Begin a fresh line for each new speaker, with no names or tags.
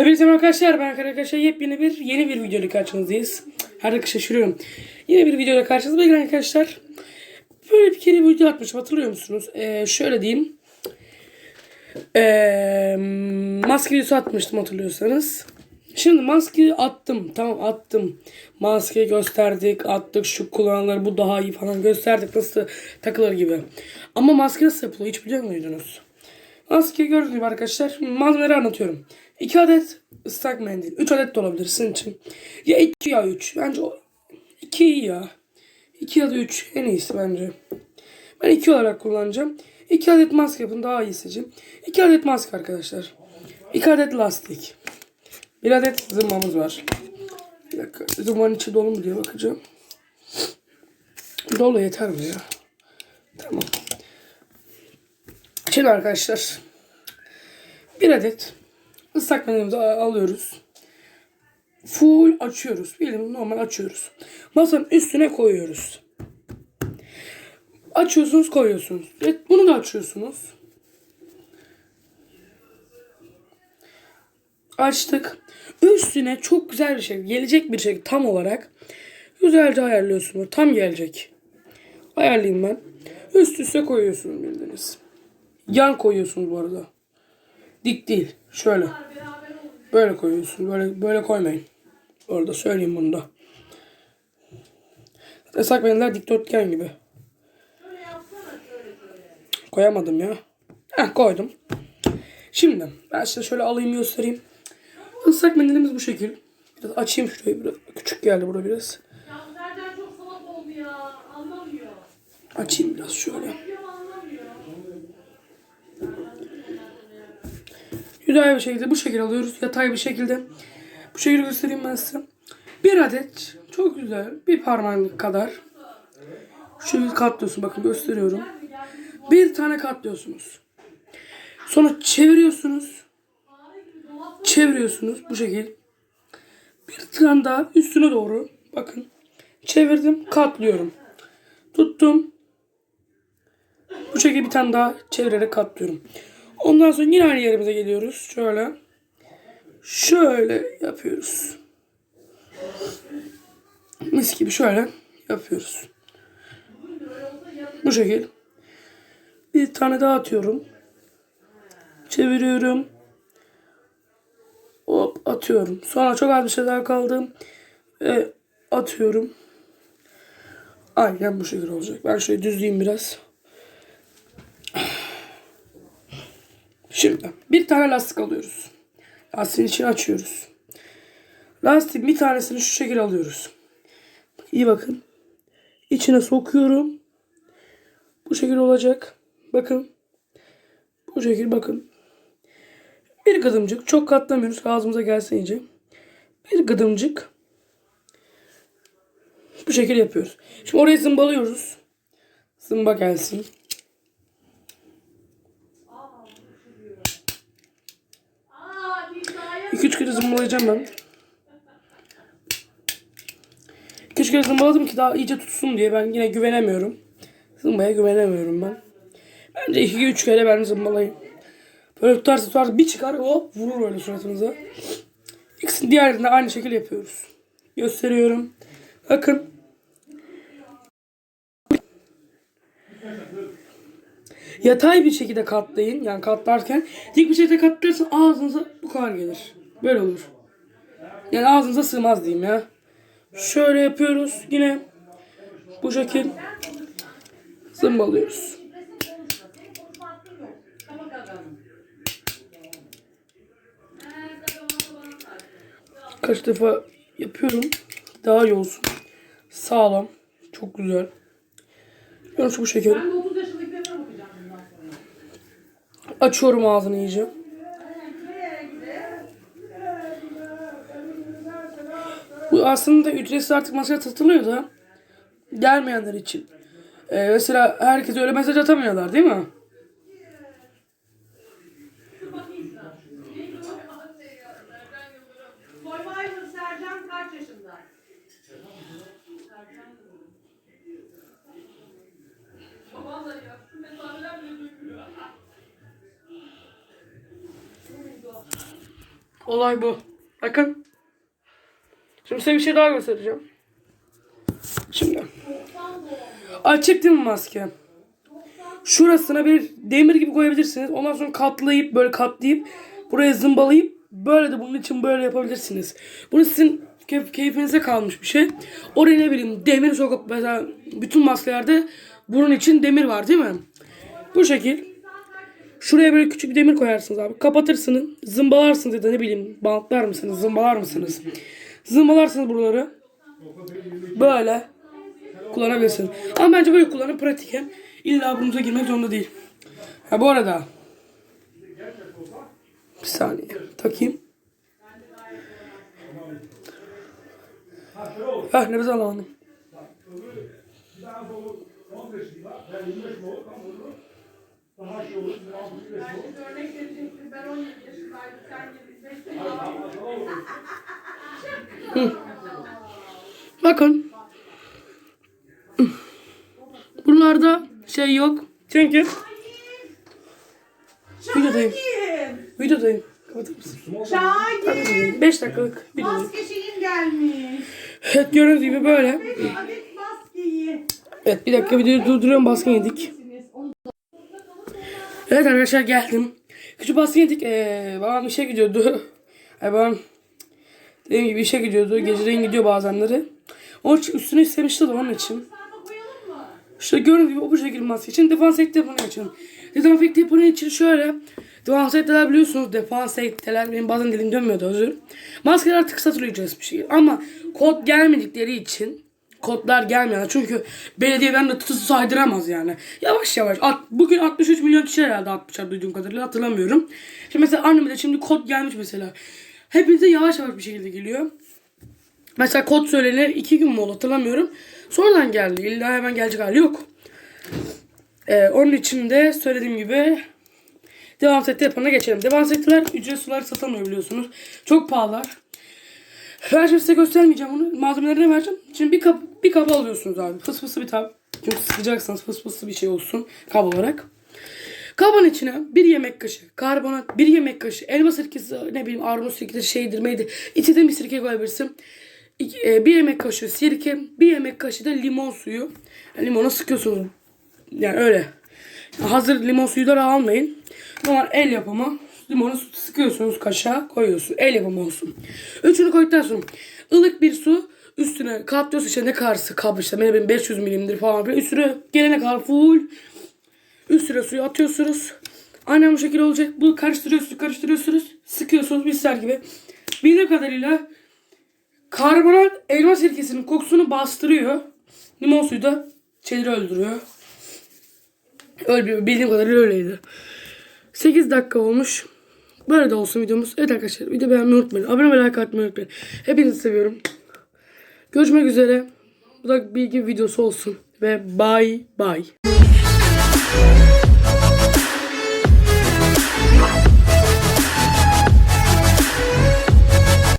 Hepinize arkadaşlar. Ben arkadaşlar yepyeni bir yeni bir videoyla karşınızdayız. Her dakika şaşırıyorum. Yeni bir videoyla karşınızdayız arkadaşlar. Böyle bir kere video atmışım hatırlıyor musunuz? Ee, şöyle diyeyim. Ee, maske videosu atmıştım hatırlıyorsanız. Şimdi maskeyi attım. Tamam attım. Maskeyi gösterdik. Attık. Şu kullananları bu daha iyi falan gösterdik. Nasıl takılır gibi. Ama maske nasıl yapılıyor hiç biliyor muydunuz? Maske gördüğünüz gibi arkadaşlar malzemeleri anlatıyorum. 2 adet ıslak mendil. 3 adet de olabilir sizin için. Ya 2 ya 3. Bence o 2 iyi ya. 2 ya da 3 en iyisi bence. Ben 2 olarak kullanacağım. 2 adet maske yapın daha iyi seçin. 2 adet maske arkadaşlar. 2 adet lastik. 1 adet zımbamız var. Bir dakika zımbanın içi dolu mu diye bakacağım. Dolu yeter mi ya? Tamam. Şimdi arkadaşlar bir adet ıslak mendilimizi alıyoruz. Full açıyoruz. Bildiğimiz normal açıyoruz. Masanın üstüne koyuyoruz. Açıyorsunuz koyuyorsunuz. Evet, bunu da açıyorsunuz. Açtık. Üstüne çok güzel bir şey gelecek bir şey tam olarak güzelce ayarlıyorsunuz. Tam gelecek. Ayarlayayım ben. Üst üste koyuyorsunuz bildiğiniz. Yan koyuyorsunuz bu arada. Dik değil. Şöyle. Böyle koyuyorsunuz. Böyle böyle koymayın. Orada söyleyeyim bunu da. Islak mendiller dikdörtgen gibi. Koyamadım ya. Heh koydum. Şimdi ben size şöyle alayım göstereyim. Islak mendilimiz bu şekil. Biraz açayım şurayı biraz. Küçük geldi burada biraz.
Ya Sercan çok salak oldu ya. Anlamıyor.
Açayım biraz şöyle.
Yapıyor anlamıyor.
Güzel bir şekilde bu şekilde alıyoruz. Yatay bir şekilde. Bu şekilde göstereyim ben size. Bir adet çok güzel bir parmağınlık kadar. Şekilde katlıyorsun. Bakın gösteriyorum. Bir tane katlıyorsunuz. Sonra çeviriyorsunuz. Çeviriyorsunuz bu şekil. Bir tane daha üstüne doğru. Bakın. Çevirdim. Katlıyorum. Tuttum. Bu şekilde bir tane daha çevirerek katlıyorum. Ondan sonra yine aynı yerimize geliyoruz. Şöyle. Şöyle yapıyoruz. Mis gibi şöyle yapıyoruz. Bu şekil. Bir tane daha atıyorum. Çeviriyorum. Hop atıyorum. Sonra çok az bir şey daha kaldı. Ve atıyorum. Aynen bu şekilde olacak. Ben şöyle düzleyeyim biraz. Şimdi bir tane lastik alıyoruz. Lastiğin içini açıyoruz. Lastiğin bir tanesini şu şekilde alıyoruz. İyi bakın. İçine sokuyorum. Bu şekilde olacak. Bakın. Bu şekilde bakın. Bir gıdımcık. Çok katlamıyoruz. Ağzımıza gelsin iyice. Bir gıdımcık. Bu şekilde yapıyoruz. Şimdi orayı zımbalıyoruz. Zımba gelsin. 2-3 kere zımbalayacağım ben. 2-3 kere zımbaladım ki daha iyice tutsun diye ben yine güvenemiyorum. Zımbaya güvenemiyorum ben. Bence 2-3 kere ben zımbalayayım. Böyle tutarsa tutarsa bir çıkar hop vurur öyle suratınıza. İkisini diğerinde aynı şekilde yapıyoruz. Gösteriyorum. Bakın. Yatay bir şekilde katlayın. Yani katlarken dik bir şekilde katlarsan ağzınıza bu kadar gelir. Böyle olur. Yani ağzınıza sığmaz diyeyim ya. Şöyle yapıyoruz yine. Bu şekil. Zımbalıyoruz. Kaç defa yapıyorum. Daha iyi olsun. Sağlam. Çok güzel. Görüyorsunuz bu şekil.
ben de 30 yaşındakilerine bakacağım bundan sonra.
Açıyorum ağzını iyice. Bu aslında ücretsiz artık masaya satılıyor da gelmeyenler için. Ee, mesela herkese öyle mesaj atamıyorlar değil mi? Olay bu. Bakın. Şimdi size bir şey daha göstereceğim. Şimdi. Açık değil mi maske? Şurasına bir demir gibi koyabilirsiniz. Ondan sonra katlayıp böyle katlayıp buraya zımbalayıp böyle de bunun için böyle yapabilirsiniz. Bunu sizin keyf- keyfinize kalmış bir şey. Oraya ne bileyim demir sokup mesela bütün maskelerde bunun için demir var değil mi? Bu şekil. Şuraya böyle küçük bir demir koyarsınız abi. Kapatırsınız. Zımbalarsınız ya da ne bileyim bantlar mısınız? Zımbalar mısınız? Zımbalarsınız buraları. Böyle kullanabilirsiniz. Ama bence böyle kullanın pratik hem. İlla burnunuza girmek zorunda değil. Ha bu arada. Bir saniye. Takayım. Heh nefes alalım.
Örnek verecektim. Ben 17 yaşındaydım. Sen 25
Bakın. Buralarda şey yok. Çünkü videodayım. Videodayım. Kapatır mısın?
Şahin.
5 dakikalık videodayım.
Maske şeyin gelmiş.
Evet gördüğünüz gibi böyle. Evet bir dakika videoyu durduruyorum baskın yedik. Evet arkadaşlar geldim. Küçük baskın yedik. Ee, babam işe gidiyordu. Ay babam dediğim gibi işe gidiyordu. Geceleyin gidiyor bazenleri. Onun için üstünü istemişti de onun için. İşte gördüğünüz gibi o bu şekilde maske için defansekt yapını için. Defansekt yapını için şöyle. Defansekteler biliyorsunuz defansekteler benim bazen dilim dönmüyordu özür. Maskeler artık satılıyor bir şey. Ama kod gelmedikleri için kodlar gelmiyor. Çünkü belediye ben de tutusu saydıramaz yani. Yavaş yavaş. At, bugün 63 milyon kişi herhalde atmışlar duyduğum kadarıyla hatırlamıyorum. Şimdi mesela anneme de şimdi kod gelmiş mesela. Hepinize yavaş yavaş bir şekilde geliyor. Mesela kod söylenir iki gün mü oldu hatırlamıyorum. Sonradan geldi. İlla hemen gelecek hali yok. Ee, onun için de söylediğim gibi devam sette yapana geçelim. Devam setler ücretsiz olarak satılmıyor biliyorsunuz. Çok pahalılar. Ben şimdi size göstermeyeceğim onu. Malzemelerini vereceğim. Şimdi bir kap, bir kaba alıyorsunuz abi. Fıs fıslı bir tab. Çünkü sıkacaksınız fıs fıslı bir şey olsun kab olarak. Kabın içine bir yemek kaşığı karbonat, bir yemek kaşığı elma sirkesi, ne bileyim armut sirkesi şeydir meydi. İçine bir sirke koyabilirsin. E, bir yemek kaşığı sirke, bir yemek kaşığı da limon suyu. Yani limona sıkıyorsunuz. Yani öyle. Hazır limon suyu da almayın. Normal el yapımı. Limonu sıkıyorsunuz kaşığa koyuyorsun. El yapımı olsun. Üçünü koyduktan sonra ılık bir su üstüne katlıyorsun ne kadarsı kap işte bileyim 500 milimdir falan filan. Üstüne gelene kadar full Üstüne suyu atıyorsunuz. Aynen bu şekilde olacak. Bu karıştırıyorsunuz, karıştırıyorsunuz. Sıkıyorsunuz bizler gibi. Bildiğim kadarıyla karbonat elma sirkesinin kokusunu bastırıyor. Limon suyu da şeyleri öldürüyor. Öyle bildiğim kadarıyla öyleydi. 8 dakika olmuş. Böyle de olsun videomuz. Evet arkadaşlar video beğenmeyi unutmayın. Abone ve like atmayı unutmayın. Hepinizi seviyorum. Görüşmek üzere. Bu da bilgi videosu olsun. Ve bye bye. Thank you.